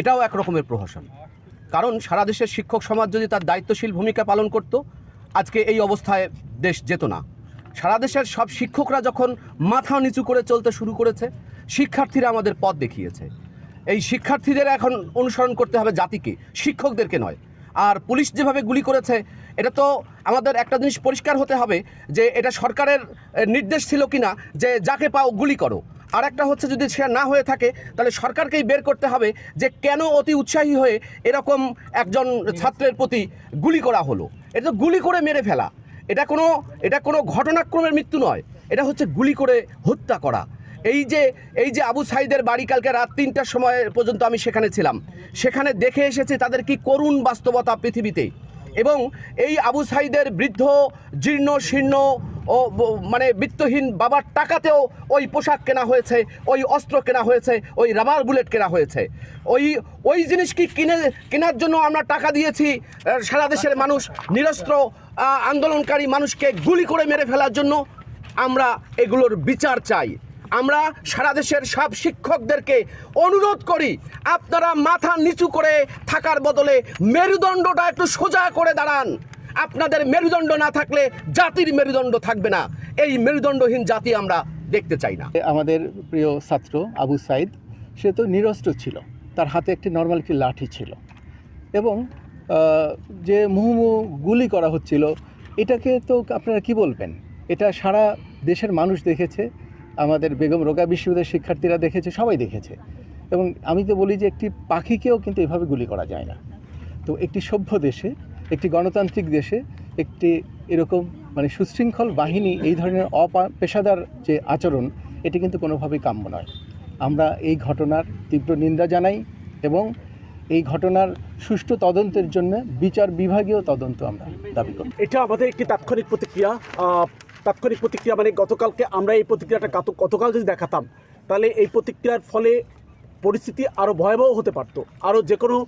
এটাও এক রকমের প্রহসন। কারণ সারা দেশের শিক্ষক সমাজ যদি তার দায়িত্বশীল ভূমিকা পালন করত, আজকে এই অবস্থায় দেশ যেত না। সারা দেশের সব শিক্ষকরা যখন মাথা নিচু করে চলতে শুরু করেছে, শিক্ষার্থীরা আমাদের পথ দেখিয়েছে। এই শিক্ষার্থীদের এখন অনুসরণ করতে হবে জাতিকে, শিক্ষকদেরকে নয়। আর পুলিশ যেভাবে গুলি করেছে, এটা তো আমাদের একটা জিনিস পরিষ্কার হতে হবে যে এটা সরকারের নির্দেশ ছিল কিনা, যে যাকে পাও গুলি করো। আর একটা হচ্ছে যদি সে না হয়ে থাকে, তাহলে সরকারকেই বের করতে হবে যে কেন অতি উৎসাহী হয়ে এরকম একজন ছাত্রের প্রতি গুলি করা হলো। এটা তো গুলি করে মেরে ফেলা। এটা কোনো এটা কোনো ঘটনাক্রমের মৃত্যু নয়। এটা হচ্ছে গুলি করে হত্যা করা। এই যে এই যে আবু সাইদের বাড়ি কালকে রাত তিনটার সময় পর্যন্ত আমি সেখানে ছিলাম। সেখানে দেখে এসেছি তাদের কি করুণ বাস্তবতা পৃথিবীতে। এবং এই আবু সাইদের বৃদ্ধ, জীর্ণ, শীর্ণ ও মানে বৃত্তহীন বাবার টাকাতেও ওই পোশাক কেনা হয়েছে, ওই অস্ত্র কেনা হয়েছে, ওই রাবার বুলেট কেনা হয়েছে। ওই ওই জিনিস কি কিনে, কেনার জন্য আমরা টাকা দিয়েছি? সারা দেশের মানুষ নিরস্ত্র আন্দোলনকারী মানুষকে গুলি করে মেরে ফেলার জন্য আমরা এগুলোর বিচার চাই। আমরা সারা দেশের সব শিক্ষকদেরকে অনুরোধ করি, আপনারা মাথা নিচু করে থাকার বদলে মেরুদণ্ডটা একটু সোজা করে দাঁড়ান। আপনাদের মেরুদণ্ড না থাকলে জাতির মেরুদণ্ড থাকবে না। এই মেরুদণ্ডহীন জাতি আমরা দেখতে চাই না। আমাদের প্রিয় ছাত্র আবু সাইদ, সে তো নিরস্ত্র ছিল। তার হাতে একটি নর্মাল একটি লাঠি ছিল। এবং যে মুহুমুহু গুলি করা হচ্ছিল, এটাকে তো আপনারা কি বলবেন? এটা সারা দেশের মানুষ দেখেছে, আমাদের বেগম রোগা বিশ্ববিদ্যালয়ের শিক্ষার্থীরা দেখেছে, সবাই দেখেছে। এবং আমি তো বলি যে একটি পাখিকেও কিন্তু এভাবে গুলি করা যায় না। তো একটি সভ্য দেশে একটি গণতান্ত্রিক দেশে একটি এরকম মানে সুশৃঙ্খল বাহিনী, এই ধরনের অপেশাদার যে আচরণ, এটি কিন্তু কোনোভাবেই কাম্য নয়। আমরা এই ঘটনার তীব্র নিন্দা জানাই এবং এই ঘটনার সুষ্ঠু তদন্তের জন্য বিচার বিভাগীয় তদন্ত আমরা দাবি করি। এটা আমাদের একটি তাৎক্ষণিক প্রতিক্রিয়া। তাৎক্ষণিক প্রতিক্রিয়া মানে গতকালকে আমরা এই প্রতিক্রিয়াটা গত- গতকাল যদি দেখাতাম, তাহলে এই প্রতিক্রিয়ার ফলে পরিস্থিতি আরও ভয়াবহ হতে পারতো। আরও যে কোনো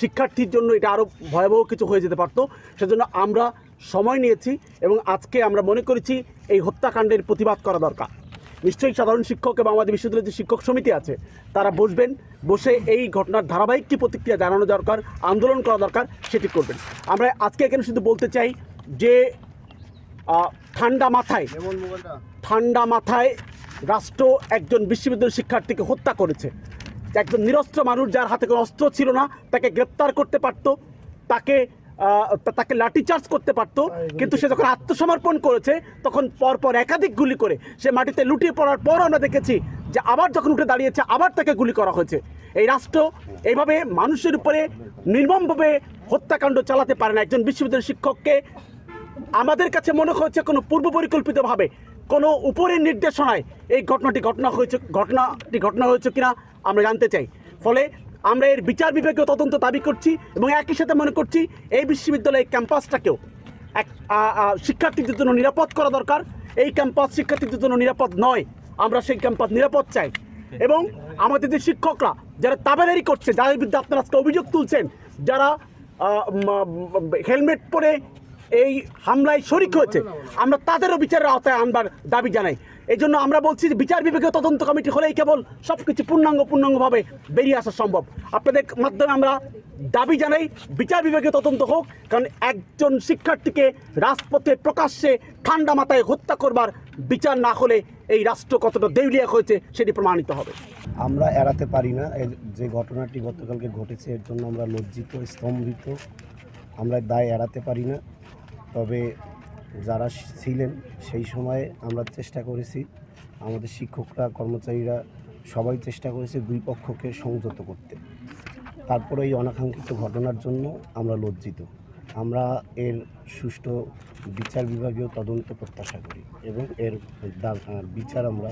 শিক্ষার্থীর জন্য এটা আরও ভয়াবহ কিছু হয়ে যেতে পারতো। সেজন্য আমরা সময় নিয়েছি এবং আজকে আমরা মনে করেছি এই হত্যাকাণ্ডের প্রতিবাদ করা দরকার। নিশ্চয়ই সাধারণ শিক্ষক এবং আমাদের বিশ্ববিদ্যালয়ের যে শিক্ষক সমিতি আছে তারা বসবেন বসে এই ঘটনার ধারাবাহিক কি প্রতিক্রিয়া জানানো দরকার আন্দোলন করা দরকার সেটি করবেন। আমরা আজকে এখানে শুধু বলতে চাই যে ঠান্ডা মাথায় ঠান্ডা মাথায় রাষ্ট্র একজন বিশ্ববিদ্যালয়ের শিক্ষার্থীকে হত্যা করেছে। একজন নিরস্ত্র মানুষ যার হাতে কোনো অস্ত্র ছিল না তাকে গ্রেপ্তার করতে পারত তাকে তাকে লাঠিচার্জ করতে পারতো কিন্তু সে যখন আত্মসমর্পণ করেছে তখন পরপর একাধিক গুলি করে সে মাটিতে লুটিয়ে পড়ার পর আমরা দেখেছি যে আবার যখন উঠে দাঁড়িয়েছে আবার তাকে গুলি করা হয়েছে। এই রাষ্ট্র এইভাবে মানুষের উপরে নির্মমভাবে হত্যাকাণ্ড চালাতে পারে না। একজন বিশ্ববিদ্যালয়ের শিক্ষককে আমাদের কাছে মনে হয়েছে কোনো পূর্ব পরিকল্পিতভাবে কোনো উপরের নির্দেশনায় এই ঘটনাটি ঘটনা হয়েছে, ঘটনাটি ঘটনা হয়েছে কিনা আমরা জানতে চাই। ফলে আমরা এর বিচার বিভাগীয় তদন্ত দাবি করছি এবং একই সাথে মনে করছি এই বিশ্ববিদ্যালয়ের ক্যাম্পাসটাকেও এক শিক্ষার্থীদের জন্য নিরাপদ করা দরকার। এই ক্যাম্পাস শিক্ষার্থীদের জন্য নিরাপদ নয়, আমরা সেই ক্যাম্পাস নিরাপদ চাই। এবং আমাদের যে শিক্ষকরা যারা তাবেদারি করছে, যাদের বিরুদ্ধে আপনারা আজকে অভিযোগ তুলছেন, যারা হেলমেট পরে এই হামলায় শরিক হয়েছে। আমরা তাদেরও বিচারের আওতায় আনবার দাবি জানাই। এই জন্য আমরা বলছি যে বিচার বিভাগীয় তদন্ত কমিটি হলেই কেবল সব কিছু পূর্ণাঙ্গ পূর্ণাঙ্গভাবে বেরিয়ে আসা সম্ভব। আপনাদের মাধ্যমে আমরা দাবি জানাই, বিচার বিভাগীয় তদন্ত হোক, কারণ একজন শিক্ষার্থীকে রাজপথে প্রকাশ্যে ঠান্ডা মাথায় হত্যা করবার বিচার না হলে এই রাষ্ট্র কতটা দেউলিয়া হয়েছে সেটি প্রমাণিত হবে। আমরা এড়াতে পারি না। যে ঘটনাটি গতকালকে ঘটেছে, এর জন্য আমরা লজ্জিত, স্তম্ভিত। আমরা দায় এড়াতে পারি না। তবে যারা ছিলেন সেই সময়ে আমরা চেষ্টা করেছি, আমাদের শিক্ষকরা, কর্মচারীরা সবাই চেষ্টা করেছে দুই পক্ষকে সংযত করতে। তারপরে এই অনাকাঙ্ক্ষিত ঘটনার জন্য আমরা লজ্জিত। আমরা এর সুষ্ঠু বিচার বিভাগীয় তদন্ত প্রত্যাশা করি এবং এর বিচার আমরা